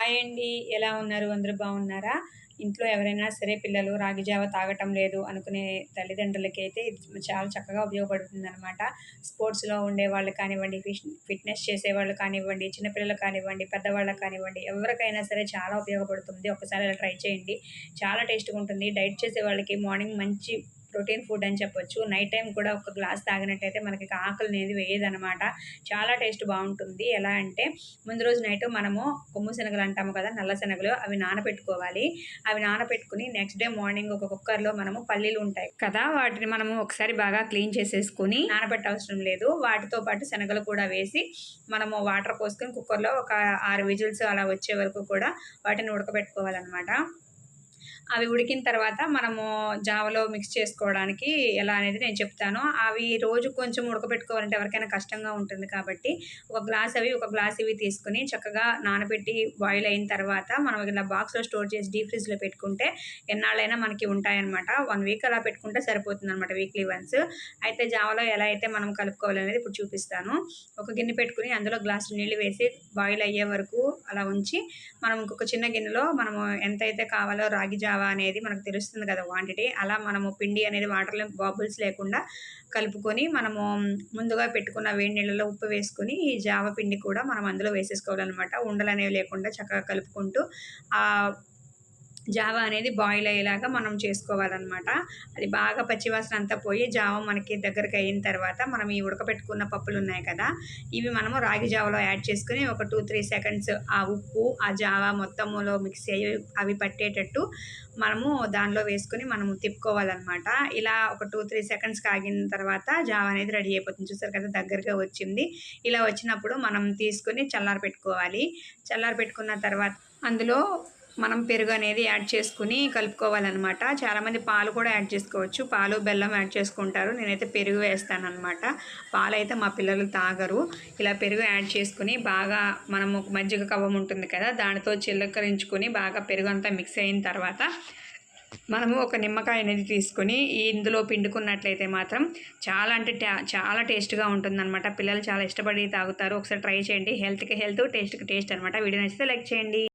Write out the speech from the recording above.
Hi అండి. ఎలా ఉన్నారు? అందరూ బాగున్నారా? ఇంట్లో ఎవరైనా సరే పిల్లలు రాగి జావ తాగటం లేదు అనుకునే తల్లిదండ్రులకి అయితే ఇది చాలా చక్కగా ఉపయోగపడుతుంది అనమాట స్పోర్ట్స్లో ఉండే వాళ్ళు కానివ్వండి ఫిట్నెస్ చేసే వాళ్ళు కానివ్వండి చిన్నపిల్లలు కానివ్వండి పెద్దవాళ్ళకి కానివ్వండి ఎవరికైనా సరే చాలా ఉపయోగపడుతుంది. ఒకసారి అలా ట్రై చేయండి. చాలా టేస్ట్గా ఉంటుంది. డైట్ చేసే వాళ్ళకి మార్నింగ్ మంచి ప్రోటీన్ ఫుడ్ అని చెప్పొచ్చు. నైట్ టైం కూడా ఒక గ్లాస్ తాగినట్టయితే మనకి ఆకలి అనేది వేయదనమాట చాలా టేస్ట్ బాగుంటుంది. ఎలా అంటే ముందు రోజు నైట్ మనము కొమ్ము శనగలు అంటాము కదా నల్ల శనగలు అవి నానబెట్టుకోవాలి అవి నానబెట్టుకుని నెక్స్ట్ డే మార్నింగ్ ఒక కుక్కర్లో మనము పల్లీలు ఉంటాయి కదా వాటిని మనము ఒకసారి బాగా క్లీన్ చేసేసుకుని నానబెట్టవసరం లేదు. వాటితో పాటు శనగలు కూడా వేసి మనము వాటర్ పోసుకొని కుక్కర్లో ఒక ఆరు విజిల్స్ అలా వచ్చే వరకు కూడా వాటిని ఉడకబెట్టుకోవాలన్నమాట. అవి ఉడికిన తర్వాత మనము జావలో మిక్స్ చేసుకోవడానికి ఎలా అనేది నేను చెప్తాను. అవి రోజు కొంచెం ఉడకబెట్టుకోవాలంటే ఎవరికైనా కష్టంగా ఉంటుంది కాబట్టి ఒక గ్లాస్ అవి ఒక గ్లాస్ ఇవి తీసుకుని చక్కగా నానబెట్టి బాయిల్ అయిన తర్వాత మనం ఇలా బాక్స్లో స్టోర్ చేసి డీప్ ఫ్రిడ్జ్లో పెట్టుకుంటే ఎన్నాళ్ళైనా మనకి ఉంటాయన్నమాట. వన్ వీక్ అలా పెట్టుకుంటే సరిపోతుంది అనమాట వీక్లీ వన్స్ అయితే జావలో ఎలా అయితే మనం కలుపుకోవాలి అనేది ఇప్పుడు చూపిస్తాను. ఒక గిన్నె పెట్టుకుని అందులో గ్లాస్ నీళ్ళు వేసి బాయిల్ అయ్యే వరకు అలా ఉంచి మనం ఇంకొక చిన్న గిన్నెలో మనము ఎంతైతే కావాలో రాగి జావ జావా అనేది మనకు తెలుస్తుంది కదా క్వాంటిటీ అలా మనము పిండి అనేది వాటర్లో బాబుల్స్ లేకుండా కలుపుకొని మనము ముందుగా పెట్టుకున్న వేడి నీళ్ళలో ఉప్పు వేసుకొని ఈ జావ పిండి కూడా మనం అందులో వేసేసుకోవాలన్నమాట. ఉండలు అనేవి లేకుండా చక్కగా కలుపుకుంటూ జావ అనేది బాయిల్ అయ్యేలాగా మనం చేసుకోవాలన్నమాట. అది బాగా పచ్చివాసన అంతా పోయి జావ మనకి దగ్గరకు అయిన తర్వాత మనం ఈ ఉడకపెట్టుకున్న పప్పులు ఉన్నాయి కదా ఇవి మనము రాగి జావలో యాడ్ చేసుకుని ఒక టూ త్రీ సెకండ్స్ ఆ ఉప్పు ఆ జావ మొత్తములో మిక్స్ అయ్యి అవి పట్టేటట్టు మనము దానిలో వేసుకుని మనము తిప్పుకోవాలన్నమాట. ఇలా ఒక టూ త్రీ సెకండ్స్ కాగిన తర్వాత జావ అనేది రెడీ అయిపోతుంది. చూసారు కదా దగ్గరగా వచ్చింది. ఇలా వచ్చినప్పుడు మనం తీసుకుని చల్లారి పెట్టుకోవాలి చల్లారి పెట్టుకున్న తర్వాత అందులో మనం పెరుగు అనేది యాడ్ చేసుకుని కలుపుకోవాలన్నమాట. చాలామంది పాలు కూడా యాడ్ చేసుకోవచ్చు. పాలు బెల్లం యాడ్ చేసుకుంటారు. నేనైతే పెరుగు వేస్తాను పాలు అయితే మా పిల్లలు తాగరు. ఇలా పెరుగు యాడ్ చేసుకుని బాగా మనము మజ్జిగ కవ్వం ఉంటుంది కదా దానితో చిల్లకరించుకుని బాగా పెరుగు అంతా మిక్స్ అయిన తర్వాత మనము ఒక నిమ్మకాయ అనేది తీసుకొని ఇందులో పిండుకున్నట్లయితే మాత్రం చాలా అంటే చాలా టేస్ట్గా ఉంటుందన్నమాట. పిల్లలు చాలా ఇష్టపడి తాగుతారు. ఒకసారి ట్రై చేయండి. హెల్త్కి హెల్త్ టేస్ట్కి టేస్ట్ అనమాట వీడియో నచ్చితే లైక్ చేయండి.